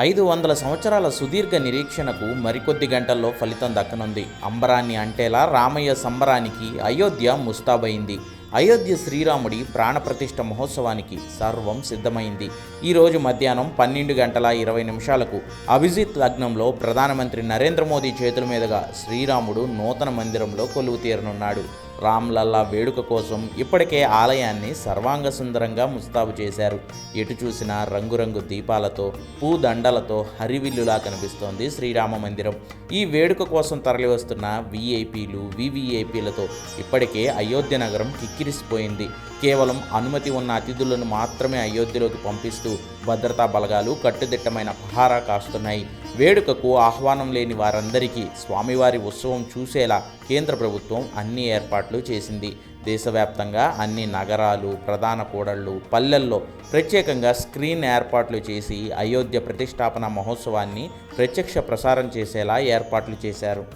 ఐదు వందల సంవత్సరాల సుదీర్ఘ నిరీక్షణకు మరికొద్ది గంటల్లో ఫలితం దక్కనుంది. అంబరాన్ని అంటేలా రామయ్య సంబరానికి అయోధ్య ముస్తాబైంది అయోధ్య శ్రీరాముడి ప్రాణప్రతిష్ఠ మహోత్సవానికి సర్వం సిద్ధమైంది. ఈరోజు మధ్యాహ్నం పన్నెండు గంటల ఇరవై నిమిషాలకు అభిజిత్ లగ్నంలో ప్రధానమంత్రి నరేంద్ర మోదీ చేతుల మీదుగా శ్రీరాముడు నూతన మందిరంలో కొలువు తీరనున్నాడు. రామ్లల్లా వేడుక కోసం ఇప్పటికే ఆలయాన్ని సర్వాంగ సుందరంగా ముస్తాబు చేశారు. ఎటు చూసినా రంగురంగు దీపాలతో పూదండలతో హరివిల్లులా కనిపిస్తోంది శ్రీరామ మందిరం. ఈ వేడుక కోసం తరలివస్తున్న వీఐపీలు వివిఐపీలతో ఇప్పటికే అయోధ్య నగరం కిక్కిరిసిపోయింది కేవలం అనుమతి ఉన్న అతిథులను మాత్రమే అయోధ్యలోకి పంపిస్తూ భద్రతా బలగాలు కట్టుదిట్టమైన పహారా కాస్తున్నాయి. వేడుకకు ఆహ్వానం లేని వారందరికీ స్వామివారి ఉత్సవం చూసేలా కేంద్ర ప్రభుత్వం అన్ని ఏర్పాట్లు చేసింది. దేశవ్యాప్తంగా అన్ని నగరాలు ప్రధాన కూడళ్ళు పల్లెల్లో ప్రత్యేకంగా స్క్రీన్ ఏర్పాట్లు చేసి అయోధ్య ప్రతిష్టాపన మహోత్సవాన్ని ప్రత్యక్ష ప్రసారం చేసేలా ఏర్పాట్లు చేశారు.